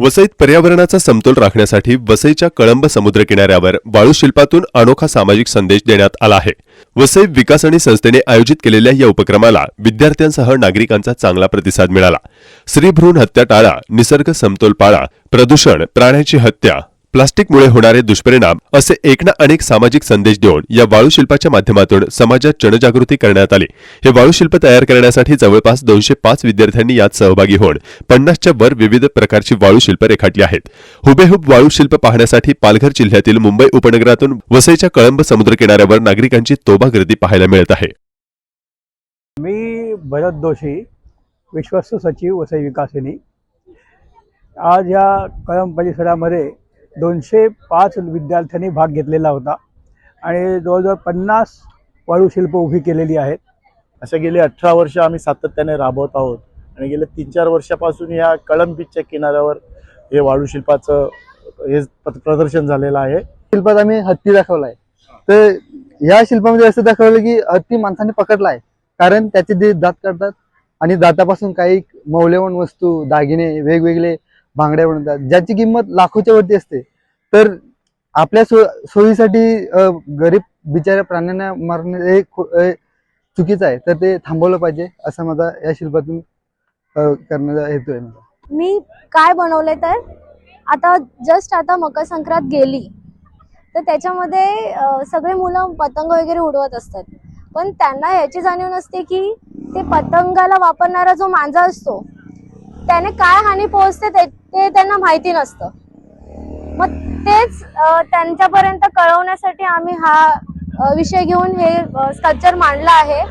वसईत पर्यावरणाचा समतोल राखण्यासाठी वसईच्या कळंब समुद्र किनाऱ्यावर वाळूशिल्पातून अनोखा सामाजिक संदेश देण्यात आला आहे. वसई विकास आणि संस्थेने आयोजित केलेल्या या उपक्रमाला विद्यार्थ्यांसह नागरिकांचा चांगला प्रतिसाद मिळाला. स्त्रीभ्रूण हत्या टाळा निसर्ग समतोल पाळा प्रदूषण प्राण्यांची हत्या प्लास्टिकमुळे होणारे दुष्परिणाम असे एक ना अनेक सामाजिक संदेश देऊन या वाळूशिल्पाच्या माध्यमातून समाजात जनजागृती करण्यात आली. हे वाळूशिल्प तयार करण्यासाठी जवळपास दोनशे पाच विद्यार्थ्यांनी यात सहभागी होऊन पन्नासच्या वर विविध प्रकारची वाळूशिल्प रेखाटली आहेत. हुबेहूब वाळूशिल्प पाहण्यासाठी पालघर जिल्ह्यातील मुंबई उपनगरातून वसईच्या कळंब समुद्र किनाऱ्यावर नागरिकांची तोबा गर्दी पाहायला मिळत आहे. मी भरत दोशी विश्वस्त सचिव वसई विकासिनी. आज या कळंब परिसरामध्ये दोनशे पाच विद्यार्थ्यांनी भाग घेतलेला होता. आणि जवळजवळ पन्नास वाळूशिल्प उभी केलेली आहेत. अशा गेली अठरा वर्ष आम्ही सातत्याने राबवत आहोत. आणि गेल्या तीन चार वर्षापासून या कळंब बीचच्या किनाऱ्यावर हे वाळू शिल्पाचं हे प्रदर्शन झालेलं आहे. शिल्पात आम्ही हत्ती दाखवलाय. तर या शिल्पामध्ये असं दाखवलं की हत्ती माणसाने पकडलाय. कारण त्याचे ते दात काढतात आणि दातापासून काही मौल्यवान वस्तू दागिने वेगवेगळे बांगड्या बनवतात. ज्याची किंमत लाखोच्या वरती असते. तर आपल्या सो सोयीसाठी गरीब बिचाऱ्या प्राण्यांना मारणे हे चुकीचं आहे. तर ते थांबवलं पाहिजे असा माझा या शिल्पातून करण्याचा हेतू आहे माझा. मी काय बनवले तर आता जस्ट आता मकर संक्रांत गेली. तर त्याच्यामध्ये सगळे मुलं पतंग वगैरे उडवत असतात. पण त्यांना याची जाणीव नसते की ते पतंगाला वापरणारा जो मांजा असतो त्याने काय हानी पोहोचते ते त्यांना माहिती नसतं. मग तेच त्यांच्यापर्यंत कळवण्यासाठी आम्ही हा विषय घेऊन हे स्कल्पचर मांडला आहे.